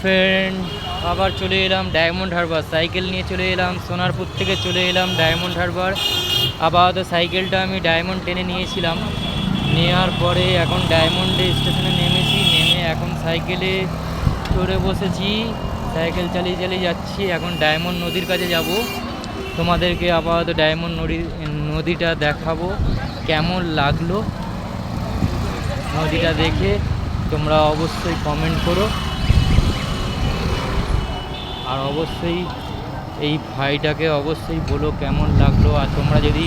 Friend আবার চলে এলাম ডায়মন্ড হারবার সাইকেল নিয়ে চলে এলাম, সোনারপুর থেকে চলে এলাম ডায়মন্ড হারবার আপাতত সাইকেলটা আমি ডায়মন্ড টেনে নিয়েছিলাম। নেওয়ার পরে এখন ডায়মন্ডে স্টেশনে নেমেছি, নেমে এখন সাইকেলে চড়ে বসেছি। সাইকেল চালিয়ে চালিয়ে যাচ্ছি, এখন ডায়মন্ড নদীর কাছে যাব। তোমাদেরকে আপাতত ডায়মন্ড নদী, নদীটা দেখাবো, কেমন লাগল। নদীটা দেখে তোমরা অবশ্যই কমেন্ট করো। আর অবশ্যই এই ভাইটাকে অবশ্যই বলো কেমন লাগল। আর তোমরা যদি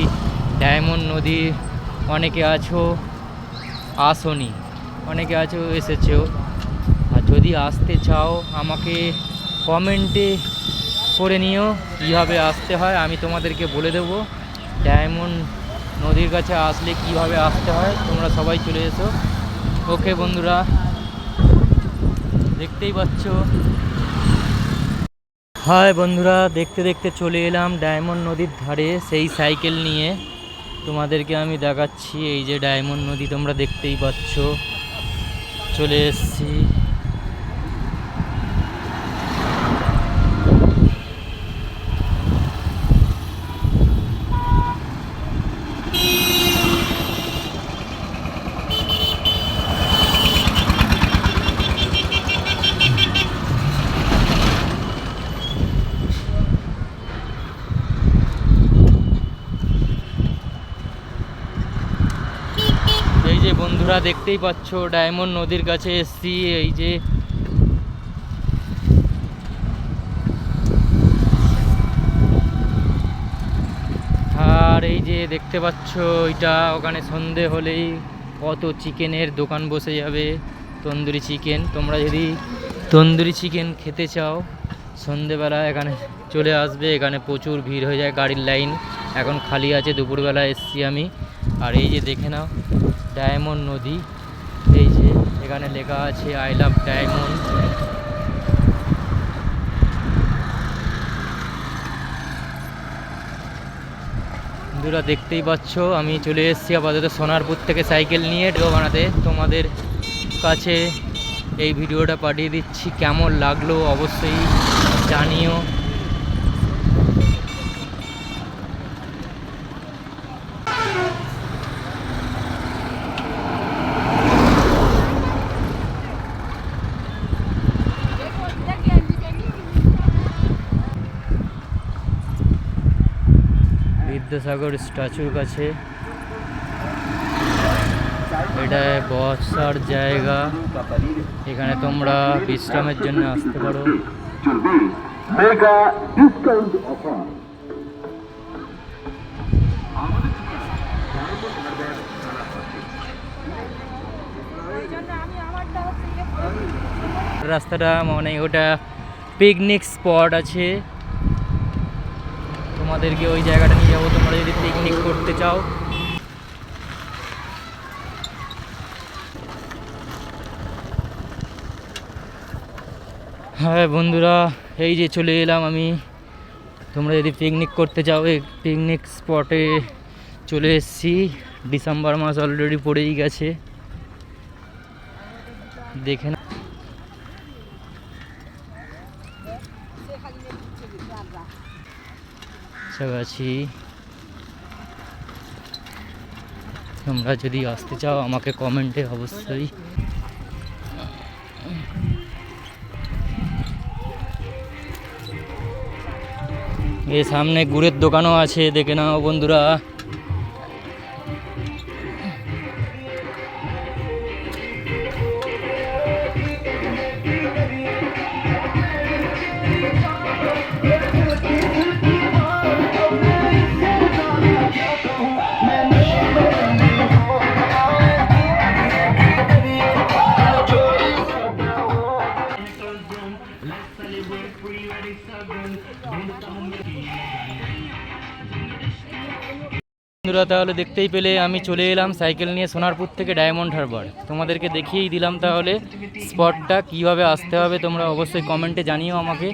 ডায়মন্ড নদী অনেকে আছো, আসনি, অনেকে আছো, এসেছ, আর যদি আসতে চাও, আমাকে কমেন্টে করে নিও কীভাবে আসতে হয়। আমি তোমাদেরকে বলে দেবো, ডায়মন্ড নদীর কাছে আসলে কীভাবে আসতে হয়। তোমরা সবাই চলে এসো। ওকে বন্ধুরা, দেখতেই পাচ্ছ। হাই বন্ধুরা, দেখতে দেখতে চলে এলাম ডায়মন্ড নদীর ধারে, সেই সাইকেল নিয়ে। তোমাদেরকে আমি দেখাচ্ছি, এই যে ডায়মন্ড নদী তোমরা দেখতেই পাচ্ছ। চলে এসেছি এই যে বন্ধুরা দেখতেই পাচ্ছ, ডায়মন্ড নদীর কাছে এসছি, এই যে আর এই যে দেখতে পাচ্ছ, এটা ওখানে সন্ধে হলেই কত চিকেনের দোকান বসে যাবে, তন্দুরি চিকেন। তোমরা যদি তন্দুরি চিকেন খেতে চাও, সন্ধেবেলা এখানে চলে আসবে, এখানে প্রচুর ভিড় হয়ে যায় গাড়ির লাইন। এখন খালি আছে, দুপুরবেলা এসছি আমি। আর এই যে দেখে নাও, ডায়মন্ড নদী। এই যে এখানে লেখা আছে আই লাভ ডায়মন্ড বন্ধুরা, দেখতেই পাচ্ছ, আমি চলে এসেছি আপাতত সোনারপুর থেকে সাইকেল নিয়ে ভিডিও বানাতে। তোমাদের কাছে এই ভিডিওটা পাঠিয়ে দিচ্ছি। কেমন লাগল অবশ্যই জানিও। বিদ্যাসাগর স্ট্যাচুর কাছে। এটা বসার জায়গা। এখানে তোমরা বিশ্রামের জন্য আসতে পারো। রাস্তাটা মানে ওটা পিকনিক স্পট আছে। তোমাদেরকে ওই জায়গাটা নিয়ে যাব। তোমরা যদি পিকনিক করতে চাও। হ্যাঁ বন্ধুরা, এই যে চলে এলাম আমি। তোমরা যদি পিকনিক করতে চাও, এই পিকনিক স্পটে চলে এসেছি। ডিসেম্বর মাস অলরেডি পড়েই গেছে। দেখে না কাছাকাছি তোমরা যদি আসতে চাও, আমাকে কমেন্টে অবশ্যই। এ সামনে গুড়ের দোকানও আছে, দেখে নাও বন্ধুরা। বন্ধুরা, তাহলে দেখতেই পেলে আমি চলে এলাম সাইকেল নিয়ে সোনারপুর থেকে ডায়মন্ড হারবার। তোমাদেরকে দেখিয়েই দিলাম তাহলে স্পটটা, কীভাবে আসতে হবে তোমরা অবশ্যই কমেন্টে জানিও আমাকে।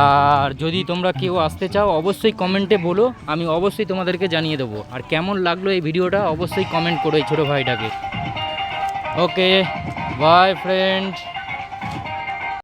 আর যদি তোমরা কেউ আসতে চাও, অবশ্যই কমেন্টে বলো, আমি অবশ্যই তোমাদেরকে জানিয়ে দেবো। আর কেমন লাগল এই ভিডিওটা, অবশ্যই কমেন্ট করো এই ছোটো ভাইটাকে। Okay bye friend